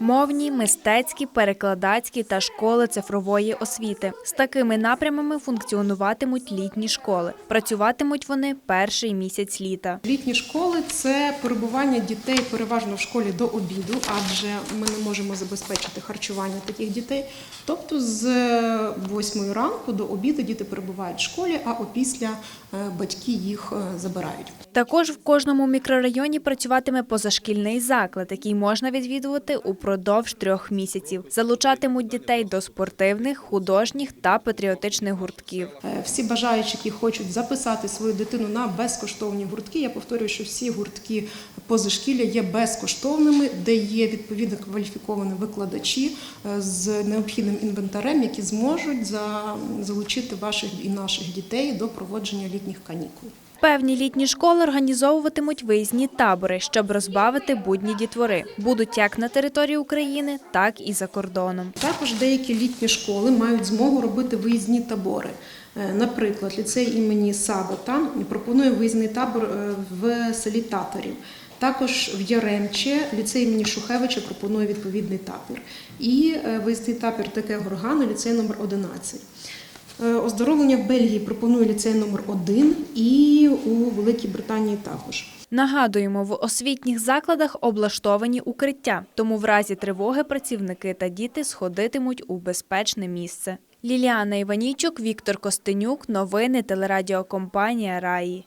Мовні, мистецькі, перекладацькі та школи цифрової освіти. З такими напрямами функціонуватимуть літні школи. Працюватимуть вони перший місяць літа. Літні школи це перебування дітей переважно в школі до обіду, адже ми не можемо забезпечити харчування таких дітей. Тобто з 8 ранку до обіду діти перебувають в школі, а опісля е, батьки їх е, забирають. Також в кожному мікрорайоні працюватиме позашкільний заклад, який можна відвідувати упродовж трьох місяців. Залучатимуть дітей до спортивних, художніх та патріотичних гуртків. Е, Всі бажаючі, які хочуть записати свою дитину на безкоштовні гуртки. Я повторюю, що всі гуртки позашкілля є безкоштовними, де є відповідно кваліфіковані викладачі е, з необхідним інвентарем, які зможуть за- залучити ваших і наших дітей до проводження літніх канікул. Певні літні школи організовуватимуть виїзні табори, щоб розбавити будні дітвори. Будуть як на території України, так і за кордоном. Також деякі літні школи мають змогу робити виїзні табори. Е, Наприклад, ліцей імені Сабата пропонує виїзний табор е, в селі Татарів. Також в Яремче ліцей імені Шухевича пропонує відповідний табір. І е, виїзний табір таке Горгану, ліцей номер 11. Е, Оздоровлення в Бельгії пропонує ліцей номер 1 і у Великій Британії також. Нагадуємо, в освітніх закладах облаштовані укриття, тому в разі тривоги працівники та діти сходитимуть у безпечне місце. Ліліана Іванійчук, Віктор Костенюк. Новини телерадіокомпанія Раї.